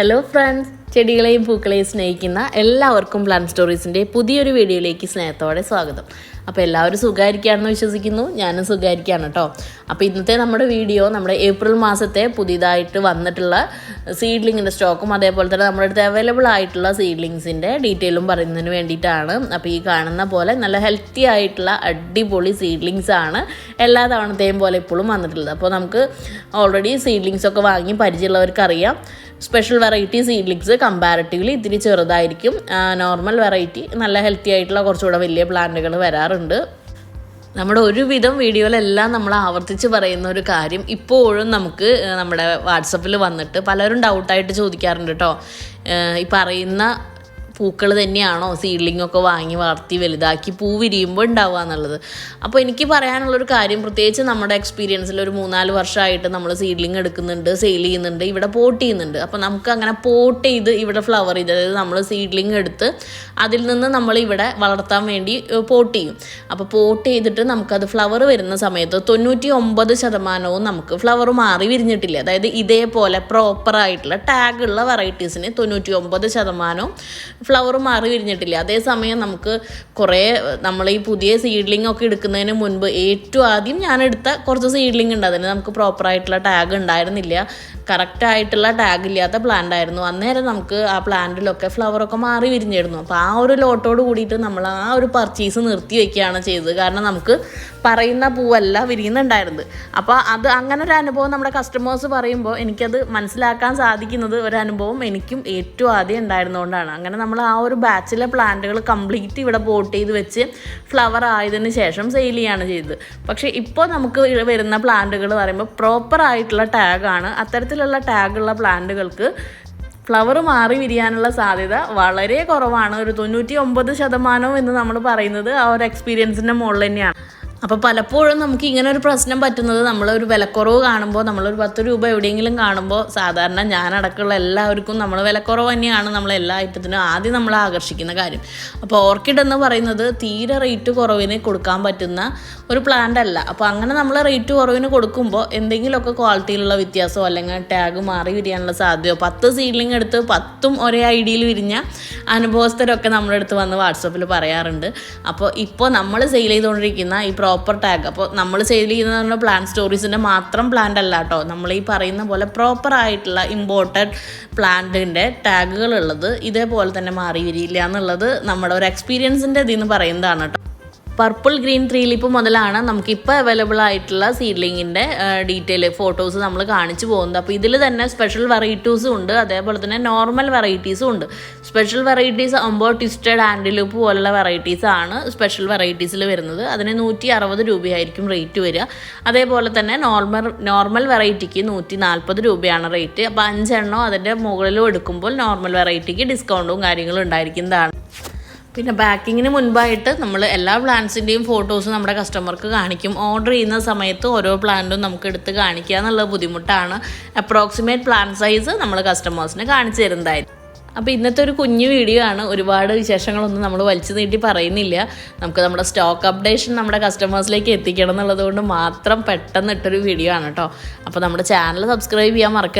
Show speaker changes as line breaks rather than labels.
Hello friends ചെടികളെയും പൂക്കളെയും സ്നേഹിക്കുന്ന എല്ലാവർക്കും plan സ്റ്റോറീസിന്റെ പുതിയൊരു വീഡിയോയിലേക്ക് സ്നേഹത്തോടെ സ്വാഗതം. അപ്പോൾ എല്ലാവരും സുഖമായിരിക്കുകയാണെന്ന് വിശ്വസിക്കുന്നു. ഞാനും സുഖമായിരിക്കുകയാണ് കേട്ടോ. അപ്പോൾ ഇന്നത്തെ നമ്മുടെ വീഡിയോ നമ്മുടെ ഏപ്രിൽ മാസത്തെ പുതിയതായിട്ട് വന്നിട്ടുള്ള സീഡ്ലിങ്ങിന്റെ സ്റ്റോക്കും അതേപോലെ തന്നെ നമ്മുടെ അടുത്ത് അവൈലബിൾ ആയിട്ടുള്ള സീഡ്ലിങ്സിന്റെ ഡീറ്റെയിലും പറയുന്നതിന് വേണ്ടിയിട്ടാണ്. അപ്പോൾ ഈ കാണുന്ന പോലെ നല്ല ഹെൽത്തി ആയിട്ടുള്ള അടിപൊളി സീഡ്ലിങ്സ് ആണ് എല്ലാ തവണത്തെയും പോലെ ഇപ്പോഴും വന്നിട്ടുള്ളത്. അപ്പോൾ നമുക്ക് ഓൾറെഡി സീഡ്ലിങ്സ് ഒക്കെ വാങ്ങി പരിചയമുള്ളവർക്ക് അറിയാം സ്പെഷ്യൽ വെറൈറ്റി സീഡ്ലിങ്സ് കമ്പാരിറ്റീവ്ലി ഇത്തിരി ചെറുതായിരിക്കും നോർമൽ വെറൈറ്റി നല്ല ഹെൽത്തി ആയിട്ടുള്ള കുറച്ചുകൂടെ വലിയ പ്ലാന്റുകൾ വരാറുണ്ട്. നമ്മുടെ ഒരുവിധം വീഡിയോയിലെല്ലാം നമ്മൾ ആവർത്തിച്ച് പറയുന്ന ഒരു കാര്യം ഇപ്പോഴും നമുക്ക് നമ്മുടെ വാട്സപ്പിൽ വന്നിട്ട് പലരും ഡൗട്ടായിട്ട് ചോദിക്കാറുണ്ട് കേട്ടോ ഈ പറയുന്ന പൂക്കൾ തന്നെയാണോ സീഡ്ലിംഗ് ഒക്കെ വാങ്ങി വളർത്തി വലുതാക്കി പൂ വിരിയുമ്പോൾ ഉണ്ടാവുക എന്നുള്ളത്. അപ്പോൾ എനിക്ക് പറയാനുള്ളൊരു കാര്യം പ്രത്യേകിച്ച് നമ്മുടെ എക്സ്പീരിയൻസിൽ ഒരു മൂന്നാൽ വർഷമായിട്ട് നമ്മൾ സീഡ്ലിംഗ് എടുക്കുന്നുണ്ട് സെയിൽ ചെയ്യുന്നുണ്ട് ഇവിടെ പോട്ട് ചെയ്യുന്നുണ്ട്. അപ്പോൾ നമുക്ക് അങ്ങനെ പോട്ട് ചെയ്ത് ഇവിടെ ഫ്ലവർ ചെയ്ത് അതായത് നമ്മൾ സീഡ്ലിംഗ് എടുത്ത് അതിൽ നിന്ന് നമ്മൾ ഇവിടെ വളർത്താൻ വേണ്ടി പോട്ട് ചെയ്യും. അപ്പോൾ പോട്ട് ചെയ്തിട്ട് നമുക്കത് ഫ്ലവർ വരുന്ന സമയത്ത് തൊണ്ണൂറ്റി ഒമ്പത് ശതമാനവും നമുക്ക് ഫ്ലവർ മാറി വിരിഞ്ഞിട്ടില്ല. അതായത് ഇതേപോലെ പ്രോപ്പറായിട്ടുള്ള ടാഗുള്ള വെറൈറ്റീസിന് തൊണ്ണൂറ്റി ഒമ്പത് ശതമാനവും ഫ്ലവർ മാറി വിരിഞ്ഞിട്ടില്ല അതേസമയം നമുക്ക് കുറേ നമ്മൾ ഈ പുതിയ സീഡ്ലിംഗ് ഒക്കെ എടുക്കുന്നതിന് മുൻപ് ഏറ്റവും ആദ്യം ഞാൻ എടുത്ത കുറച്ച് സീഡ്ലിംഗ് ഉണ്ട്. അതിന് നമുക്ക് പ്രോപ്പറായിട്ടുള്ള ടാഗ് ഉണ്ടായിരുന്നില്ല. കറക്റ്റ് ആയിട്ടുള്ള ടാഗ് ഇല്ലാത്ത പ്ലാന്റ് ആയിരുന്നു. അന്നേരം നമുക്ക് ആ പ്ലാന്റിലൊക്കെ ഫ്ലവറൊക്കെ മാറി വിരിഞ്ഞിരുന്നു. അപ്പോൾ ആ ഒരു ലോട്ടോട് കൂടിയിട്ട് നമ്മൾ ആ ഒരു പർച്ചേസ് നിർത്തി വെക്കുകയാണ് ചെയ്തത്. കാരണം നമുക്ക് പറയുന്ന പൂവല്ല വിരിയുന്നുണ്ടായിരുന്നത്. അപ്പോൾ അത് അങ്ങനെ ഒരു അനുഭവം നമ്മുടെ കസ്റ്റമേഴ്സ് പറയുമ്പോൾ എനിക്കത് മനസ്സിലാക്കാൻ സാധിക്കുന്നത് ഒരു അനുഭവം എനിക്കും ഏറ്റവും ആദ്യം ഉണ്ടായിരുന്നതുകൊണ്ടാണ് അങ്ങനെ നമ്മൾ ആ ഒരു ബാച്ചിലെ പ്ലാന്റുകൾ കംപ്ലീറ്റ് ഇവിടെ പോട്ട് ചെയ്ത് വെച്ച് ഫ്ലവർ ആയതിന് ശേഷം സെയിൽ ചെയ്യാണ് ചെയ്തത്. പക്ഷേ ഇപ്പോൾ നമുക്ക് വരുന്ന പ്ലാന്റുകൾ പറയുമ്പോൾ പ്രോപ്പർ ആയിട്ടുള്ള ടാഗാണ് അത്തരത്തിലുള്ള ടാഗുള്ള പ്ലാന്റുകൾക്ക് ഫ്ലവർ മാറി വിരിയാനുള്ള സാധ്യത വളരെ കുറവാണ്. ഒരു തൊണ്ണൂറ്റി ഒമ്പത് ശതമാനം എന്ന് നമ്മൾ പറയുന്നത് ആ ഒരു എക്സ്പീരിയൻസിന്റെ മുകളിൽ തന്നെയാണ്. അപ്പോൾ പലപ്പോഴും നമുക്ക് ഇങ്ങനെ ഒരു പ്രശ്നം പറ്റുന്നത് നമ്മളൊരു വിലക്കുറവ് കാണുമ്പോൾ നമ്മളൊരു പത്ത് രൂപ എവിടെയെങ്കിലും കാണുമ്പോൾ സാധാരണ ഞാനടക്കമുള്ള എല്ലാവർക്കും നമ്മൾ വിലക്കുറവ് തന്നെയാണ് നമ്മൾ എല്ലാ ഐറ്റത്തിനും ആദ്യം നമ്മളെ ആകർഷിക്കുന്ന കാര്യം. അപ്പോൾ ഓർക്കിഡ് എന്ന് പറയുന്നത് തീരെ റേറ്റ് കുറവിന് കൊടുക്കാൻ പറ്റുന്ന ഒരു പ്ലാന്റ് അല്ല. അപ്പോൾ അങ്ങനെ നമ്മൾ റേറ്റ് കുറവിന് കൊടുക്കുമ്പോൾ എന്തെങ്കിലുമൊക്കെ ക്വാളിറ്റിയിലുള്ള വ്യത്യാസമോ അല്ലെങ്കിൽ ടാഗ് മാറി വിരിയാനുള്ള സാധ്യതയോ പത്ത് സീഡ്ലിംഗ് എടുത്ത് പത്തും ഒരേ ഐഡിയിൽ വിരിഞ്ഞ അനുഭവസ്ഥരൊക്കെ നമ്മുടെ അടുത്ത് വന്ന് വാട്സപ്പിൽ പറയാറുണ്ട്. അപ്പോൾ ഇപ്പോൾ നമ്മൾ സെയിൽ ചെയ്തുകൊണ്ടിരിക്കുന്ന ഈ പ്രോപ്പർ ടാഗ് അപ്പോൾ നമ്മൾ സെയിൽ ചെയ്യുന്ന പ്ലാൻ സ്റ്റോറീസിന്റെ മാത്രം പ്ലാന്റ് അല്ല കേട്ടോ നമ്മൾ ഈ പറയുന്ന പോലെ പ്രോപ്പർ ആയിട്ടുള്ള ഇമ്പോർട്ടഡ് പ്ലാന്റിന്റെ ടാഗുകൾ ഉള്ളത് ഇതേപോലെ തന്നെ മാറി വരില്ല എന്നുള്ളത് നമ്മുടെ ഒരു എക്സ്പീരിയൻസിന്റെ ഇതിൽ നിന്ന് പറയുന്നതാണ് കേട്ടോ പർപ്പിൾ ഗ്രീൻ ത്രീ ലിപ്പ് മുതലാണ് നമുക്കിപ്പോൾ അവൈലബിൾ ആയിട്ടുള്ള സീഡ്ലിങ്ങിന്റെ ഡീറ്റെയിൽ ഫോട്ടോസ് നമ്മൾ കാണിച്ചു പോകുന്നത്. അപ്പോൾ ഇതിൽ തന്നെ സ്പെഷ്യൽ വെറൈറ്റീസും ഉണ്ട്. അതേപോലെ തന്നെ നോർമൽ വെറൈറ്റീസും ഉണ്ട്. സ്പെഷ്യൽ വെറൈറ്റീസ് ആകുമ്പോൾ ട്വിസ്റ്റഡ് ആൻഡിലൂപ്പ് പോലുള്ള വെറൈറ്റീസ് ആണ് സ്പെഷ്യൽ വെറൈറ്റീസിൽ വരുന്നത്. അതിന് നൂറ്റി അറുപത് രൂപയായിരിക്കും റേറ്റ് വരിക. അതേപോലെ തന്നെ നോർമൽ നോർമൽ വെറൈറ്റിക്ക് നൂറ്റി നാൽപ്പത് രൂപയാണ് റേറ്റ് അപ്പോൾ അഞ്ചെണ്ണോ അതിന്റെ മുകളിലും എടുക്കുമ്പോൾ നോർമൽ വെറൈറ്റിക്ക് ഡിസ്കൗണ്ടും കാര്യങ്ങളും ഉണ്ടായിരിക്കുന്നതാണ്. പിന്നെ പാക്കിങ്ങിന് മുൻപായിട്ട് നമ്മൾ എല്ലാ പ്ലാന്റ്സിന്റെയും ഫോട്ടോസ് നമ്മുടെ കസ്റ്റമർക്ക് കാണിക്കും. ഓർഡർ ചെയ്യുന്ന സമയത്ത് ഓരോ പ്ലാന്റും നമുക്ക് എടുത്ത് കാണിക്കുക എന്നുള്ള ബുദ്ധിമുട്ടാണ്. അപ്രോക്സിമേറ്റ് പ്ലാന്റ് സൈസ് നമ്മൾ കസ്റ്റമേഴ്സിന് കാണിച്ചു തരുന്നതായിരിക്കും. അപ്പോൾ ഇന്നത്തെ ഒരു കുഞ്ഞു വീഡിയോ ആണ്. ഒരുപാട് വിശേഷങ്ങളൊന്നും നമ്മൾ വലിച്ചു നീട്ടി പറയുന്നില്ല. നമുക്ക് നമ്മുടെ സ്റ്റോക്ക് അപ്ഡേഷൻ നമ്മുടെ കസ്റ്റമേഴ്സിലേക്ക് എത്തിക്കണം എന്നുള്ളത് കൊണ്ട് മാത്രം പെട്ടെന്ന് ഇട്ടൊരു വീഡിയോ ആണ് കേട്ടോ അപ്പോൾ നമ്മുടെ ചാനൽ സബ്സ്ക്രൈബ് ചെയ്യാൻ മറക്കരുത്.